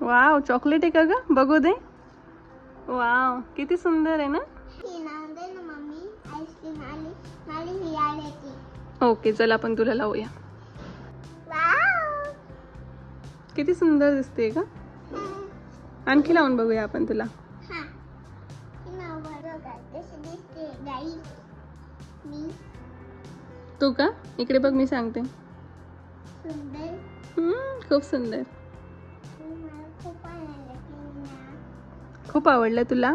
Wow chocolate आहे का ग? बघू दे. वाव किती सुंदर आहे ना? ओके चल आपण तुला लावूया. किती सुंदर दिसते का आणखी लावून बघूया आपण तुला. तू का? इकडे बघ मी सांगते. खूप सुंदर. खूप आवडलं तुला?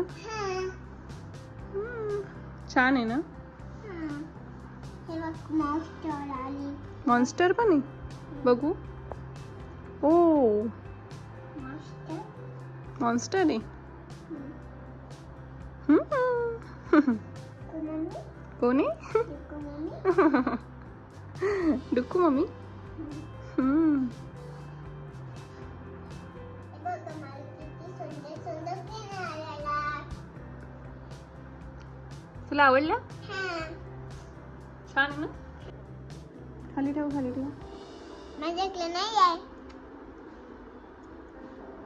हा. छान आहे ना? मॉन्स्टर मॉन्स्टर पण आहे. बघू. ओ. मॉन्स्टर मॉन्स्टर आहे. हम्म. कोणी? डुकू डुक्कू मम्मी. हम्म. मला किती सुंदर सुंदर पेन आलेला तुला आवडलं? छान ना? खाली ठेव खाली ठेव. माझ्याकडे नाही आहे.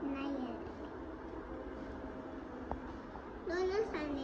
नाही आहे. दोनच आणले